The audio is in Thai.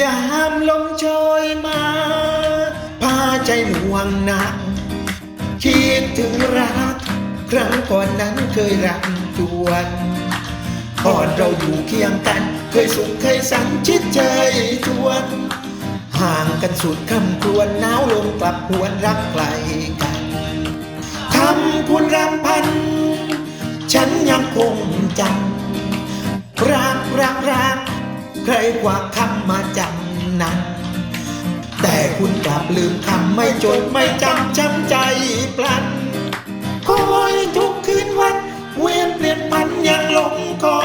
ยามลมโชยมาพาใจห่วงหนัก คิดถึงรัก ครั้งก่อนนั้นเคยรักจวนก่อนเราอยู่เคียงกัน เคยสุขเคยสันชิดเชยทวน ห่างกันสุดคำครวญหนาวลมกลับหวนรักไกลกันคำคุณรำพัน ฉันยังคงจำรักรักรัก ใครกว่าคำมาจำนั้น แต่คุณกลับลืมคำไม่จดไม่จำจำใจพลันคอยทุกคืนวัน เวียนเปลี่ยนพันยังลงคอ